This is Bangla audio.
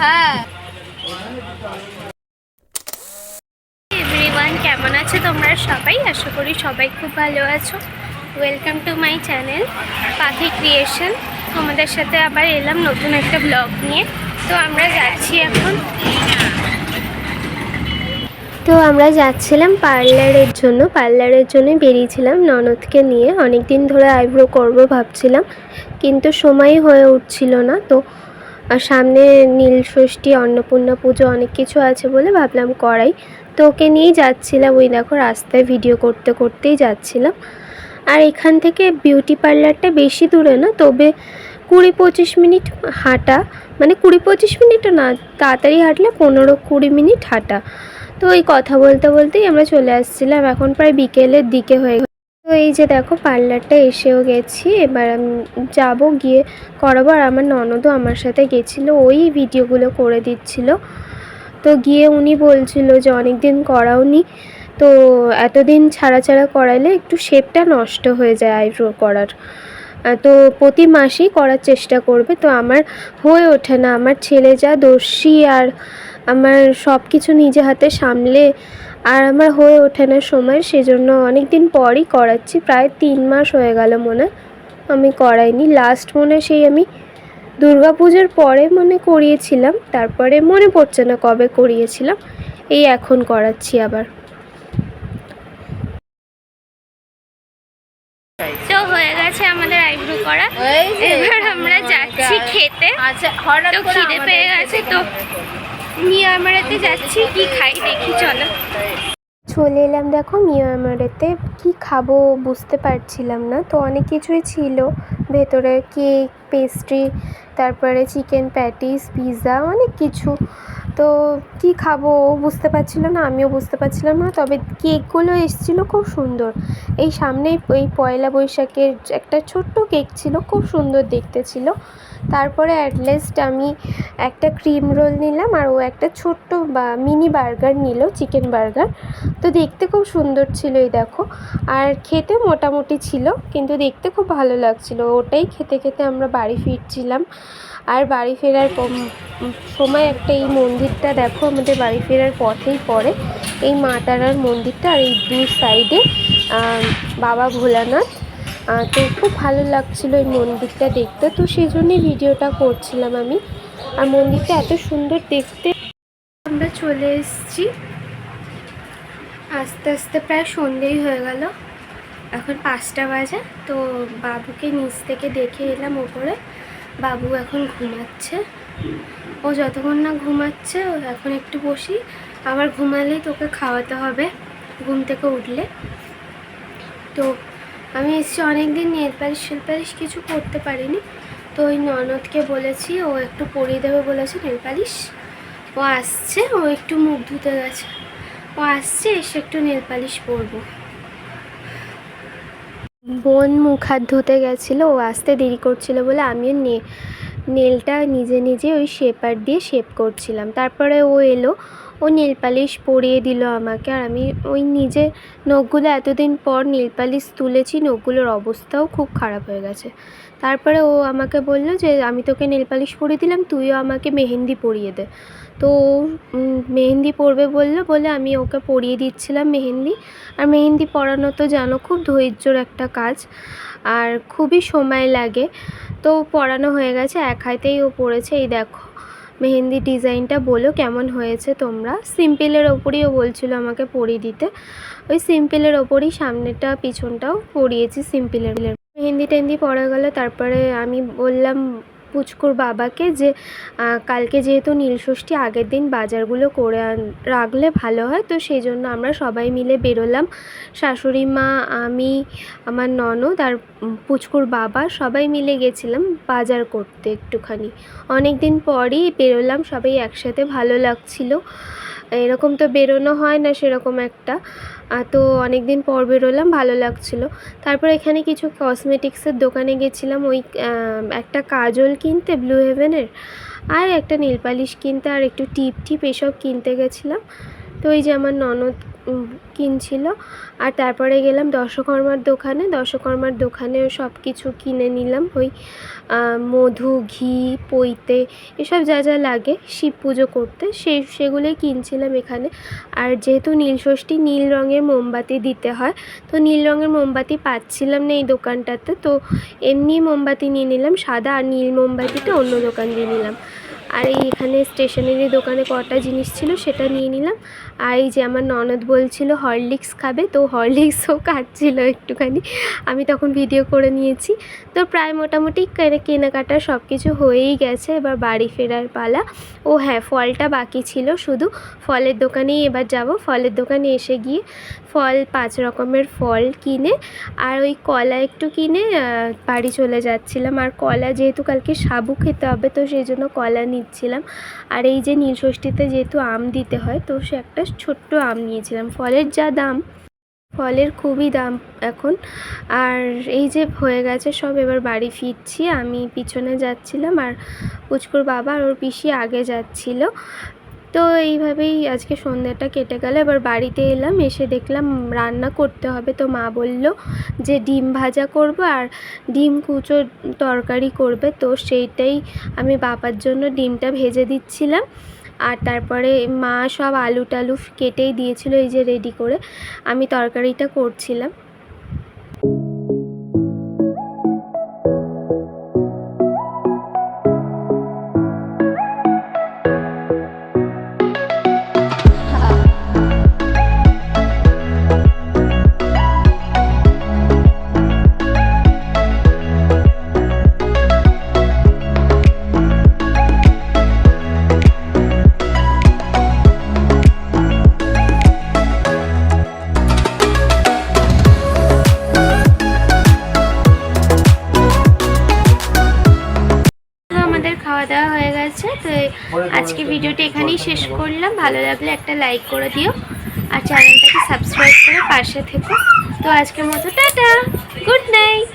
হ্যাঁ এভরিওয়ান কেমন আছো তোমরা সবাই? আশা করি সবাই খুব ভালো আছো। Welcome to my channel Pakhi creation তোমাদের সাথে আবার এলাম নতুন একটা ব্লগ নিয়ে। তো আমরা যাচ্ছি এখন। তো আমরা যাচ্ছিলাম পার্লারের জন্য। পার্লারের জন্যই বেরিয়েছিলাম ননদকে নিয়ে। অনেক দিন ধরে আইব্রো করব ভাবছিলাম, কিন্তু সময় হয়ে উঠছিল না। তো আর সামনে নীল ষষ্ঠী, অন্নপূর্ণা পুজো অনেক কিছু আছে বলে ভাবলাম করাই। তো ওকে নিয়েই যাচ্ছিলাম ওই দেখো রাস্তায় ভিডিও করতে করতেই যাচ্ছিলাম। আর এখান থেকে বিউটি পার্লারটা বেশি দূরে না, তবে কুড়ি পঁচিশ মিনিট হাঁটা। মানে কুড়ি পঁচিশ মিনিটও না, তাড়াতাড়ি হাঁটলে পনেরো কুড়ি মিনিট হাঁটা। তো এই কথা বলতে বলতেই আমরা চলে আসছিলাম। এখন প্রায় বিকেলের দিকে হয়ে তো এই যে দেখো, পার্লারটা এসেও গেছি। এবার আমি যাব, গিয়ে করাবো। আর আমার ননদও আমার সাথে গেছিল, ওই ভিডিওগুলো করে দিচ্ছিল। তো গিয়ে উনি বলছিল যে অনেক দিন করাওনি। তো এতদিন ছাড়া ছাড়া করালে একটু শেপটা নষ্ট হয়ে যায় আইব্রো করার। তো প্রতি মাসেই করার চেষ্টা করবে। তো আমার হয়ে ওঠে না। আমার ছেলে যা দর্শি আর আমার সব কিছু নিজে হাতে সামলে আর আমার হয়ে ওঠে না সময় সেজন্য অনেক দিন পরই করাচ্ছি প্রায় তিন মাস হয়ে গেল মনে। হয় আমি করাইনি। লাস্ট মনে সেই আমি দুর্গাপুজোর পরে মনে করিয়েছিলাম তারপরে মনে পড়ছে না কবে করিয়েছিলাম এই এখন করাচ্ছি আবার। তো হয়ে গেছে আমাদের আইব্রো করা। এবার আমরা যাচ্ছি খেতে। আচ্ছা হঠাৎ তো করে খিদে পেয়ে গেছে তো মিয়ামারাতে যাচ্ছি, কি খাই দেখি, চলো। চলে এলাম দেখো মিয়ামারেতে কি খাব বুঝতে পারছিলাম না। তো অনেক কিছুই ছিল। ভেতরে কেক পেস্ট্রি তারপরে চিকেন প্যাটিস পিৎজা অনেক কিছু। তো কি খাব বুঝতে পারছিল না, আমিও বুঝতে পারছিলাম না। তবে কেকগুলো এসেছিল খুব সুন্দর। এই সামনেই এই পয়লা বৈশাখের একটা ছোট্ট কেক ছিল, খুব সুন্দর দেখতে ছিল। তারপরে অ্যাটলিস্ট আমি একটা ক্রিম রোল নিলাম আর ও একটা ছোট্ট বা মিনি বার্গার নিল চিকেন বার্গার তো দেখতে খুব সুন্দর ছিল এই দেখো। আর খেতে মোটামুটি ছিল, কিন্তু দেখতে খুব ভালো লাগছিল। ওটাই খেতে খেতে আমরা বাড়ি ফিরছিলাম। আর বাড়ি ফেরার সময় একটা এই মন্দিরটা দেখো, আমাদের বাড়ি ফেরার পথেই পড়ে। এই মা তারার মন্দিরটা আর এই দু সাইডে বাবা ভোলানাথ তো খুব ভালো লাগছিল এই মন্দিরটা দেখতে। তো সেই জন্যই ভিডিওটা করছিলাম আমি। আর মন্দিরটা এত সুন্দর দেখতে। আমরা চলে এসেছি। আস্তে আস্তে প্রায় সন্ধেই হয়ে গেল। এখন পাঁচটা বাজে। তো বাবুকে নিচ থেকে দেখে এলাম ওপরে। বাবু এখন ঘুমাচ্ছে। ও যতক্ষণ না ঘুমাচ্ছে এখন একটু বসি। আবার ঘুমালেই তোকে খাওয়াতে হবে। ঘুম থেকে উঠলে। তো আমি এসেছি অনেক দিন নেল পালিশ কিছু করতে পারিনি। তো ওই ননদকে বলেছি, ও একটু পরিয়ে দেবে বলেছে নেল ও আসছে, ও একটু মুখ ধুতে গেছে। ও আসছে, এসে একটু নেল পালিশ পরবো। বোন মুখ হাত ধুতে গেছিল, ও আসতে দেরি করছিল বলে আমিও নে, নেলটা নিজে নিজে ওই শেপার দিয়ে শেপ করছিলাম। তারপরে ও এলো ও নেল পালিশ পরিয়ে দিল আমাকে। আর আমি ওই নিজে নখগুলো এতদিন পর নেল পালিশ তুলেছি, নখগুলোর অবস্থাও খুব খারাপ হয়ে গেছে। তারপরে ও আমাকে বলল যে, আমি তোকে নেল পালিশ পরিয়ে দিলাম, তুইও আমাকে মেহেন্দি পরিয়ে দে। তো মেহেন্দি পরবে বলল, বলে আমি ওকে পরিয়ে দিচ্ছিলাম মেহেন্দি। আর মেহেন্দি পরানো তো জানো, খুব ধৈর্যর একটা কাজ, আর খুবই সময় লাগে। তো পরানো হয়ে গেছে, এক হাতেই ও পড়েছে এই দেখো মেহেন্দি ডিজাইনটা বলো কেমন হয়েছে তোমরা। সিম্পলের ওপরই ও বলছিল আমাকে পরিয়ে দিতে। ওই সিম্পলের ওপরই সামনেটা পিছনটাও পরিয়েছি সিম্পলের। মেহেন্দি টেহেন্দি পরা গেল, তারপরে আমি বললাম পুচকুর বাবাকে যে কালকে যেহেতু নীলষষ্ঠী আগের দিন বাজারগুলো করে রাখলে ভালো হয়। তো সেই জন্য আমরা সবাই মিলে বেরোলাম। শাশুড়ি মা, আমি, আমার ননদ আর পুচকুর বাবা, সবাই মিলে গেছিলাম বাজার করতে একটুখানি। অনেক দিন পরই বেরোলাম, সবাই একসাথে ভালো লাগছিল। এরকম তো বেরোনো হয় না সেরকম একটা। তো অনেক দিন পর বেরোলাম, ভালো লাগছিল। তারপর এখানে কিছু কসমেটিক্সের দোকানে গেছিলাম, ওই একটা কাজল কিনতে ব্লু হেভেনের আর একটা নীলপালিশ কিনতে, আর একটু টিপ টিপ এসব কিনতে গেছিলাম। তো ওই যে আমার ননদ কিনছিল। আর তারপরে গেলাম দশকর্মার দোকানে। দশকর্মার দোকানেও সব কিছু কিনে নিলাম। ওই মধু, ঘি, পৈতে, এসব যা যা লাগে শিব পুজো করতে। সেই সেগুলোই কিনছিলাম এখানে। আর যেহেতু নীলষষ্ঠী নীল রঙের মোমবাতি দিতে হয়, তো নীল রঙের মোমবাতি পাচ্ছিলাম না এই দোকানটাতে। তো এমনি মোমবাতি নিয়ে নিলাম, সাদা আর নীল মোমবাতিটা অন্য দোকান দিয়ে নিলাম। আর এই এখানে স্টেশনারি দোকানে কটা জিনিস ছিল সেটা নিয়ে নিলাম। আর এই যে আমার ননদ বলছিল হরলিক্স খাবে? তো হরলিক্সও কাটছিল একটুখানি। আমি তখন ভিডিও করে নিয়েছি। তো প্রায় মোটামুটি কেনাকাটা সব কিছু হয়েই গেছে। এবার বাড়ি ফেরার পালা। ও হ্যাঁ ফলটা বাকি ছিল শুধু। ফলের দোকানেই এবার যাব। ফলের দোকানে এসে গিয়ে ফল, পাঁচ রকমের ফল কিনে আর ওই কলা একটু কিনে বাড়ি চলে যাচ্ছিলাম। আর কলা যেহেতু কালকে সাবু খেতে হবে, তো সেই জন্য কলা নিচ্ছিলাম। আর এই যে নীলষষ্ঠীতে যেহেতু আম দিতে হয়, তো সে একটা ছোট্ট আম নিয়েছিলাম। ফলের যা দাম, ফলের খুবই দাম এখন। আর এই যে হয়ে গেছে সব, এবার বাড়ি ফিরছি। আমি পিছনে যাচ্ছিলাম আর পুচকুর বাবা আর ওর পিসি আগে যাচ্ছিল। তো এইভাবেই আজকে সন্ধ্যাটা কেটে গেল। এবার বাড়িতে এলাম, এসে দেখলাম রান্না করতে হবে। তো মা বলল যে ডিম ভাজা করব আর ডিম কুচো তরকারি করবে। তো সেইটাই আমি বাবার জন্য ডিমটা ভেজে দিচ্ছিলাম। আর তারপরে মা সব আলু টালু কেটেই দিয়েছিল এই যে রেডি করে। আমি তরকারিটা করছিলাম। খাওয়া দাওয়া হয়ে গেছে তো আজকে ভিডিওটা এখানেই শেষ করলাম। ভালো লাগলে একটা লাইক করে দিও আর চ্যানেলটাকে সাবস্ক্রাইব করে পাশে থেকো। তো আজকের মতো টাটা! Good night